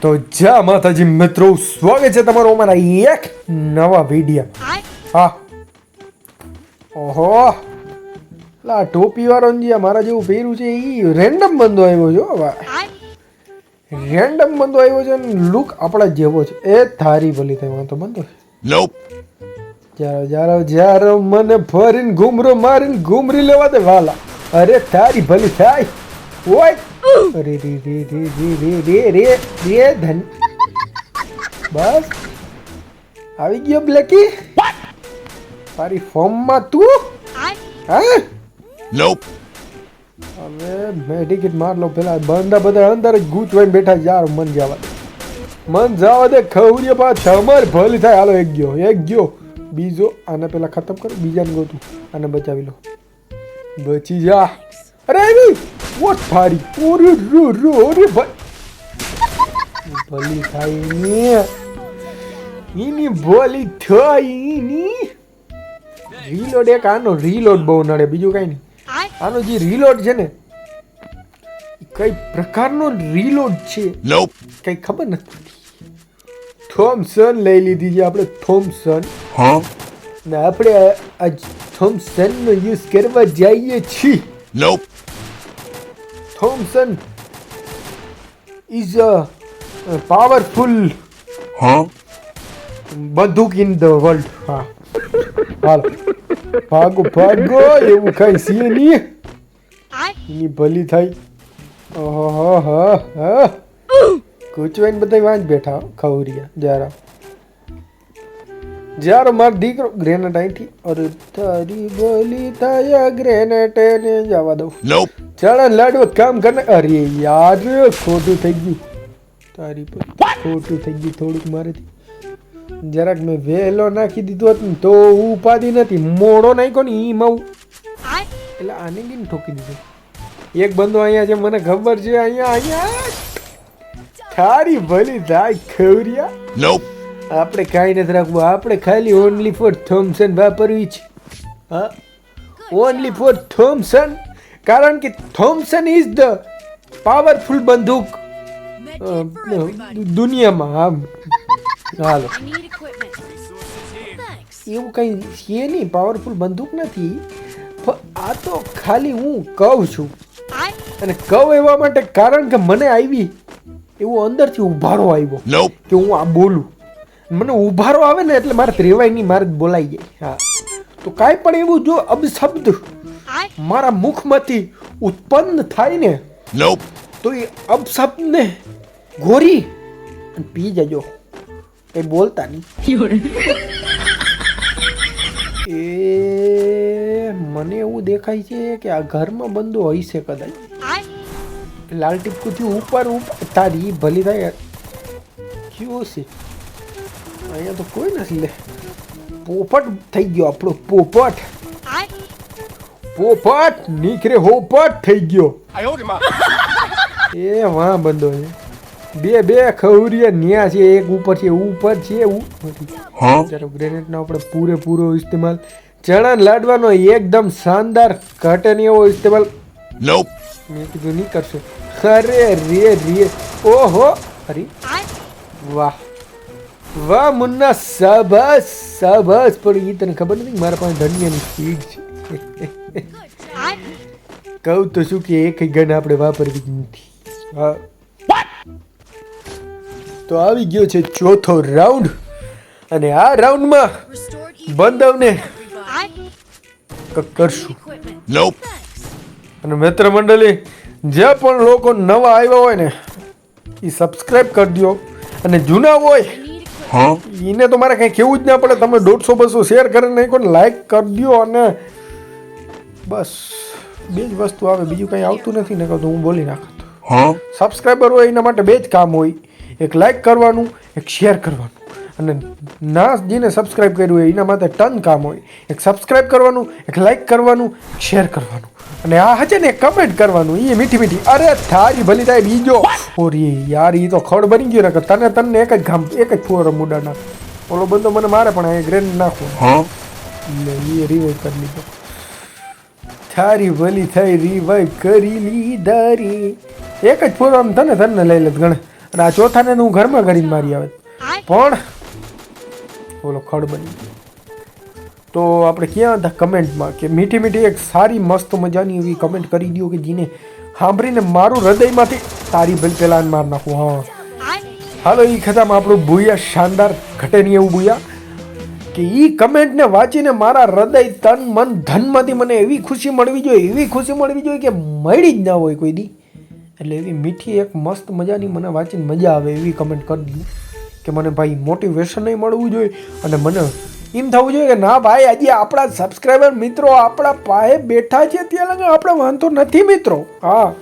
તો જા માતાજી મિત્રો સ્વાગત છે તમારું અમારા એક નવા વીડિયો હા. ઓહો. લા ટોપી વાળો જે મારા જેવું પહેર્યું છે એ રેન્ડમ બંદો આવ્યો છે ભાઈ રેન્ડમ બંદો આવ્યો છે અને લુક આપણા જેવો છે. એ થારી ભલી થાય વાંધો બંધો. Nope. જારો જારો જારો મને ફરીને ઘૂમરો મારીને ઘૂમરી લેવા દે વાલા. અરે તારી ભલી થાય. ઓય. અરે રે રે રે રે રે રે રે રે ધન બસ આવી ગયો બ્લેકી તારી ફોર્મમાં તું હા Nope. હવે મેડિકેટ માર લો પેલા બંદા બધા અંદર જ ગૂંચવાઈને બેઠા છે. યાર મન જવા દે મન જવા દે ખવડીએ પા તમાર ભલી થાય હાલો એક ગયો એક ગયો બીજો આને પેલા ખતમ કરો બીજાને ગોતું આને બચાવી લો બચી જા અરે એની વોટ ફારી ઓરે રો રો ઓરે ભાઈ ભલી થાય ને એની ભલી થઈ એની રીલોડ એક આનો રીલોડ બહુ નડે બીજું કઈ નહીં. આનો જે રીલોડ છે ને કઈ પ્રકારનો રીલોડ છે. કઈ ખબર નથી. થોમસન લઈ લીધી છે આપણે થોમસન? ને આપણે આ- આ થોમસન નો યુઝ કરવા જઈએ છીએ. Thompson is a powerful Huh? બંદૂક ઇન ધ વર્લ્ડ હા હાલ ભાગો ભાગો એવું કઈ સી નહીં એની ભલી થાય ઓહો હા હા કૂચવાઈને બધા વાંચ બેઠા હો, ખવરિયા જરા જ્યારે મારો દીકરો ગ્રેનેટ અહીંથી અરે તારી ભલી થાય ગ્રેનેટ ને જવા દઉં ચાલો લાડવો કામ કરને અરે યાર ખોટું થઈ ગયું. તારી પર ખોટું થઈ ગયું થોડુંક મારેથી. જરાક મેં વહેલો નાખી દીધો હતું તો ઉપાધી નથી. મોડો નાખ્યો ને ઈ મઉ એટલે આને કેમ ઠોકી દીધો? એક બંદો અહીંયા છે મને ખબર છે અહીંયા અહીંયા થારી ભલી થાય ખવરિયા. આપણે કાંઈ નથી રાખવું. આપણે ખાલી ઓનલી ફોર થોમસન વાપરવી છે. હા? ઓનલી ફોર થોમસન કારણ કે થોમસન ઇઝ ધ પાવરફુલ બંદૂક દુનિયામાં આમ. હાલો. એવું કંઈ છે નહીં પાવરફુલ બંદૂક નથી. આ તો ખાલી હું કહું છું. અને કહું એવા માટે કારણ કે મને આવી એવું અંદરથી ઉભારો આવ્યો. કે હું આ બોલું. મને ઉભારો આવે ને એટલે મારે રેવાય નહીં મારે બોલાઈ જાય. હા. તો કાંઈ પણ એવું જો અબશબ્દ મારા મુખમાંથી ઉત્પન્ન થાય ને. તો એ અપશબ્દને ગોરી અને પી જજો. એ બોલતા નહીં. એ મને એવું દેખાય છે કે આ ઘરમાં બંધો હોય છે કદાચ. લાલ ટીપકુથી ઉપર ઉપર. તારી ભલી થાય. કયું છે? અહીંયા તો કોઈ નથી લે. પોપટ થઈ ગયો આપણો પોપટ. પોપટ નીકળે હોપટ થઈ ગયો. એ વાહ બંધો છે બે બે ખવરિયા ન્યા છે એક ઉપર છે ઉપર છે ઉપર ગ્રેનેડનો આપણે પૂરેપૂરો ઇસ્તેમાલ. ચણા લાડવાનો એકદમ શાનદાર ઘટન એવો ઇસ્તેમાલ. મેં કીધું નહીં કરશે. અરે રે રે. ઓહો. અરે. વાહ. વાહ મુન્ના સબસ સબસ પણ એ તને ખબર નથી મારા પાસે ધન્યની સ્પીડ છે. કહું તો શું કે એક ગન આપણે વાપરવી જ નથી. હા. તો આવી ગયો છે ચોથો રાઉન્ડ. અને આ રાઉન્ડમાં બંધવને. કરશું. અને મિત્ર મંડળી જે પણ લોકો નવા આવ્યા હોય ને એ સબસ્ક્રાઇબ કરી દો અને જૂના હોય? એને તો મારે કંઈ કેવું જ ના પડે. તમે દોઢસો બસો શેર કરી નાખો કોઈ લાઈક કરી દો અને બસ. બે જ વસ્તુ આવે બીજું કંઈ આવતું નથી ને કહું તો હું બોલી નાખતો? સબસ્ક્રાઈબર હોય એના માટે બે જ કામ હોય. એક લાઈક કરવાનું એક શેર કરવાનું. અને ના જેને સબસ્ક્રાઈબ કર્યું હોય એના માટે ટન કામ હોય. એક સબસ્ક્રાઈબ કરવાનું એક લાઈક કરવાનું એક શેર કરવાનું. અને આ હજે ને કમેન્ટ કરવાનું. એ મીઠી મીઠી અરે થારી ભલી થાય બીજો. ઓરી યાર એ તો ખડ બની ગયો ને તને તને એક જ ગામ એક જ ફોર મુડા નાખ ઓલો બંદો મને મારે પણ એ ગ્રેન નાખો? એટલે એ રિવાઈવ કરી લીધો. થારી ભલી થઈ રિવાઈવ કરી લીધારી એક જ પૂરો આમ તને તને લઈ લે ગણે. અને આ ચોથાને હું ઘરમાં કરીને મારી આવે. પણ બોલો ખડ બની તો આપણે ક્યાં હતા કમેન્ટમાં કે મીઠી મીઠી એક સારી મસ્ત મજાની એવી કમેન્ટ કરી દો કે જેને સાંભળીને મારું હૃદયમાંથી તારી ભલ પહેલાં માર નાખું હા. હાલો એ ખતામાં આપણું ભૂયા શાનદાર ઘટે નહીં એવું ભૂયા. કે એ કમેન્ટને વાંચીને મારા હૃદય, તન, મન, ધનમાંથી મને એવી ખુશી મળવી જોઈએ, એવી ખુશી મળવી જોઈએ કે મળી જ ના હોય કોઈ દી. એટલે એવી મીઠી એક મસ્ત મજાની મને વાંચીને મજા આવે એવી કમેન્ટ કરી દઉં કે મને ભાઈ મોટિવેશન નહીં મળવું જોઈએ અને મને એમ થવું જોઈએ કે ના ભાઈ, આજે આપણા સબસ્ક્રાઈબર મિત્રો આપણા પાસે બેઠા છે, ત્યાં લગી આપણે વાંધો નથી મિત્રો. હા.